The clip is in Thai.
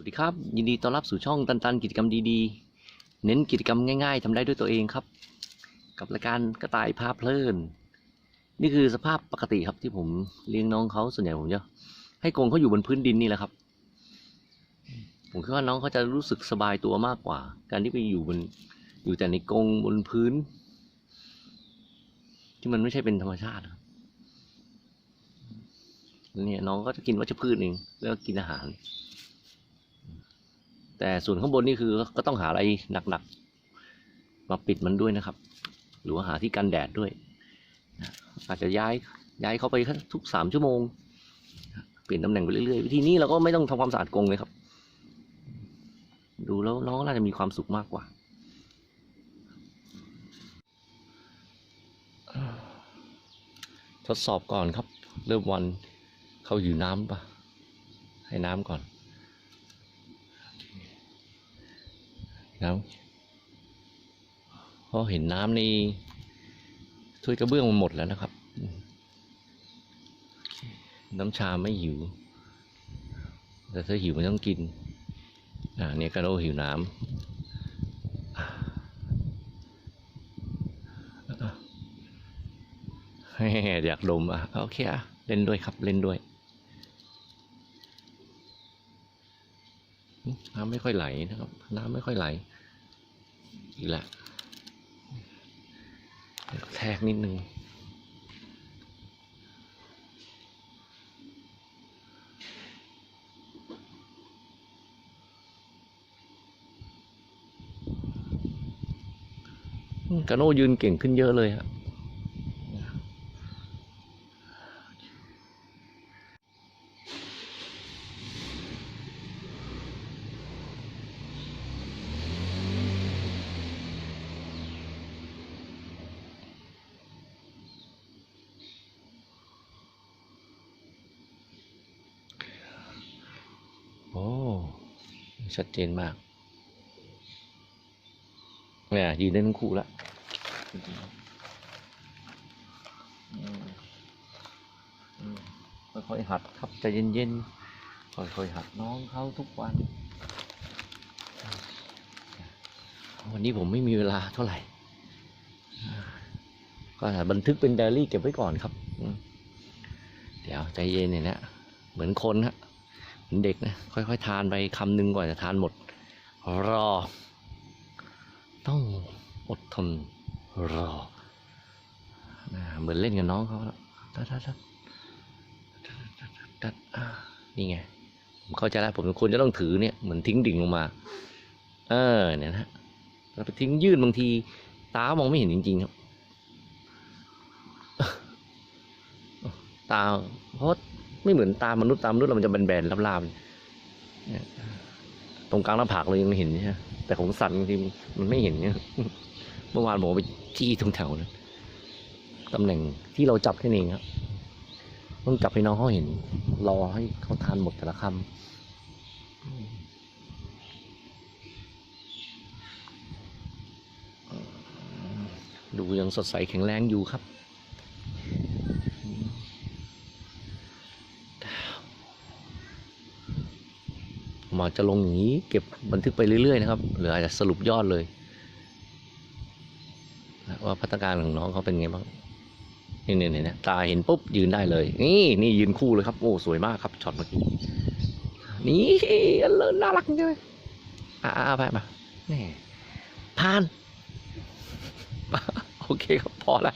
สวัสดีครับยินดีต้อนรับสู่ช่องตันตันกิจกรรมดีๆ เน้นกิจกรรมง่าย ๆทำได้ด้วยตัวเองครับ กับรายการกระต่ายพาเพลิน นี่คือสภาพปกติครับที่ผมเลี้ยงน้องเขาส่วนใหญ่ผมจะให้กรงเขาอยู่บนพื้นดินนี่แหละครับ ผมคิดว่าน้องเขาจะรู้สึกสบายตัวมากกว่า การที่ไปอยู่บนอยู่แต่ในกรงบนพื้น ที่มันไม่ใช่เป็นธรรมชาติครับเนี่ยน้องก็จะกินวัชพืชเองแล้วก็กินอาหาร แต่ส่วนข้างบนนี่คือก็ต้องหาอะไรหนักๆ มาปิดมันด้วยนะครับ หรือว่าหาที่กันแดดด้วย อาจจะย้ายย้ายเขาไปทุกสามชั่วโมง เปลี่ยนตำแหน่งไปเรื่อยๆ วิธีนี้เราก็ไม่ต้องทำความสะอาดกรงเลยครับ ดูแล้วน้องน่าจะมีความสุขมากกว่า ทดสอบก่อนครับ เริ่มวันเขาอยู่น้ำปะให้น้ำก่อน น้ำเพราะเห็นน้ำในถ้วยกระเบื้องมันหมดแล้วนะครับ น้ำชาไม่หิว แต่ถ้าหิวมันต้องกิน อ่าเนี่ยกระโดหิวน้ำอ่าอะแหม่อยากดมอะ โอเคอะ เล่นด้วยครับ เล่นด้วยอืม น้ำไม่ค่อยไหลนะครับ น้ำไม่ค่อยไหล อีกแล้วแทกนิดนึงกาโน่ยืนเก่งขึ้นเยอะเลยฮะโอ้ ชัดเจนมากเนี่ยยืนได้ทั้งคู่ละอืมอืมค่อยๆหัดครับใจเย็นๆค่อยๆหัดน้องเขาทุกวัน วันนี้ผมไม่มีเวลาเท่าไหร่ ก็บันทึกเป็นไดอารี่เก็บไว้ก่อนครับอืมเดี๋ยวใจเย็นเนี่ยนะ เหมือนคนฮะ เด็กนะค่อยๆทานไปคำหนึ่งก่อนจะทานหมด รอ ต้องอดทนรอนะเหมือนเล่นกับน้องเขาตัดตัดตัดตัดตัดนี่ไงผมเข้าใจแล้วผมควรจะต้องถือเนี่ยเหมือนทิ้งดิ่งลงมา เออเนี่ยนะเราไปทิ้งยื่นบางที ตามองไม่เห็นจริง ๆ ครับ ตาเพราะ ไม่เหมือนตามนุษย์ตามนุษย์เรามันจะแบนๆลาบๆตรงกลางหน้าผากเรายังเห็นใช่ไหมแต่ของสัตว์บางทีมันไม่เห็นเนี่ยเมื่อวานผมเอาไปจี้ตรงแถวนั้นตำแหน่งที่เราจับแค่นี้ครับต้องจับให้น้องเขาเห็น รอให้เขาทานหมดแต่ละคำดูยังสดใสแข็งแรงอยู่ครับ หมอจะลงอย่างนี้ เก็บบันทึกไปเรื่อยๆนะครับหรืออาจจะสรุปยอดเลยว่าพัฒนาการของน้องเขาเป็นไงบ้างนี่เนี่ยเนี่ยตาเห็นปุ๊บยืนได้เลย นี่นี่ยืนคู่เลยครับโอ้สวยมากครับช็อตเมื่อกี้นี่อันเลิศน่ารักจังเลยอ่าไปมาแนี่ผ่าน โอเคครับพอละ